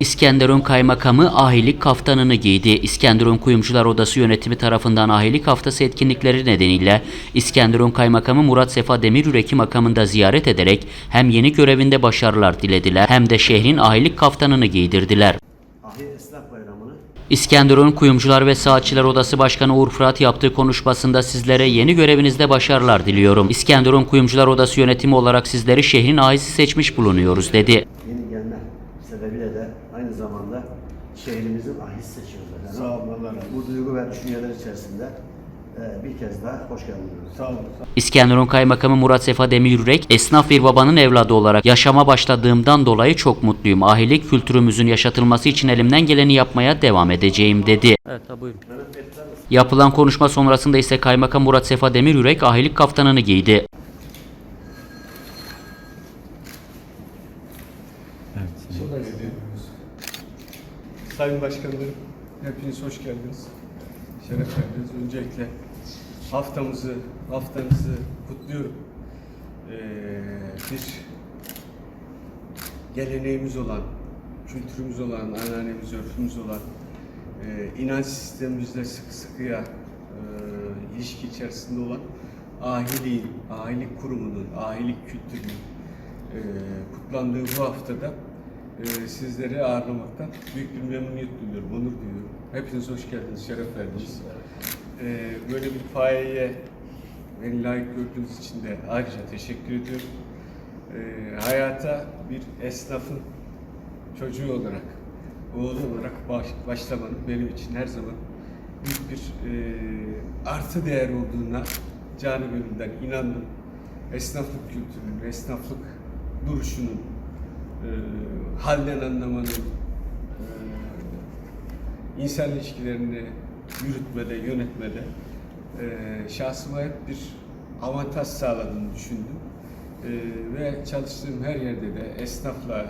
İskenderun Kaymakamı ahilik kaftanını giydi. İskenderun Kuyumcular Odası yönetimi tarafından ahilik haftası etkinlikleri nedeniyle İskenderun Kaymakamı Murat Sefa Demirüreki makamında ziyaret ederek hem yeni görevinde başarılar dilediler hem de şehrin ahilik kaftanını giydirdiler. Ahir Esnaf Bayramı'nı İskenderun Kuyumcular ve Saatçiler Odası Başkanı Uğur Fırat yaptığı konuşmasında sizlere yeni görevinizde başarılar diliyorum. İskenderun Kuyumcular Odası yönetimi olarak sizleri şehrin ahisi seçmiş bulunuyoruz dedi. yeni gelme sebebiyle de aynı zamanda şehrimizin ahis seçiyoruz efendim. Sağ olun, Allah razı olsun. Bu duygu ve düşünceler içerisinde e, bir kez daha hoş geldiniz. Sağ olun. İskenderun Kaymakamı Murat Sefa Demirürek, esnaf bir babanın evladı olarak yaşama başladığımdan dolayı çok mutluyum. Ahilik kültürümüzün yaşatılması için elimden geleni yapmaya devam edeceğim dedi. Evet, buyurun. Yapılan konuşma sonrasında ise Kaymakam Murat Sefa Demirürek ahilik kaftanını giydi. Sayın Başkanlarım, hepiniz hoş geldiniz. Şeref verdiniz. Öncelikle haftamızı, haftanızı kutluyorum. Ee, bir geleneğimiz olan, kültürümüz olan, anneannemiz, örfümüz olan, e, inanç sistemimizle sıkı sıkıya e, ilişki içerisinde olan ahiliğin, ahilik kurumunun, ahilik kültürünün e, kutlandığı bu haftada e, sizleri ağırlamaktan büyük bir memnuniyet duyuyorum, onur duyuyorum. Hepiniz hoş geldiniz, şeref verdiniz. E, böyle bir payeye beni layık gördüğünüz için de ayrıca teşekkür ediyorum. E, hayata bir esnafın çocuğu olarak, oğlu olarak baş, başlamanın benim için her zaman büyük bir e, artı değer olduğuna canı gönülden inandım. Esnaflık kültürünün, esnaflık duruşunun, halden anlamanın, e, insan ilişkilerini yürütmede, yönetmede e, şahsıma hep bir avantaj sağladığını düşündüm. E, ve çalıştığım her yerde de esnafla,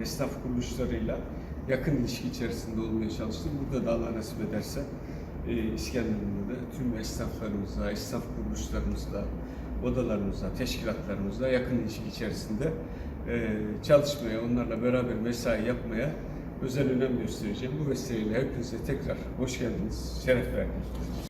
esnaf kuruluşlarıyla yakın ilişki içerisinde olmaya çalıştım. Burada da Allah nasip ederse İskenderun'da da tüm esnaflarımızla, esnaf kuruluşlarımızla, odalarımızla, teşkilatlarımızla yakın ilişki içerisinde çalışmaya, onlarla beraber mesai yapmaya özel önem göstereceğim. Bu vesileyle hepinize tekrar hoş geldiniz, şeref verdiniz.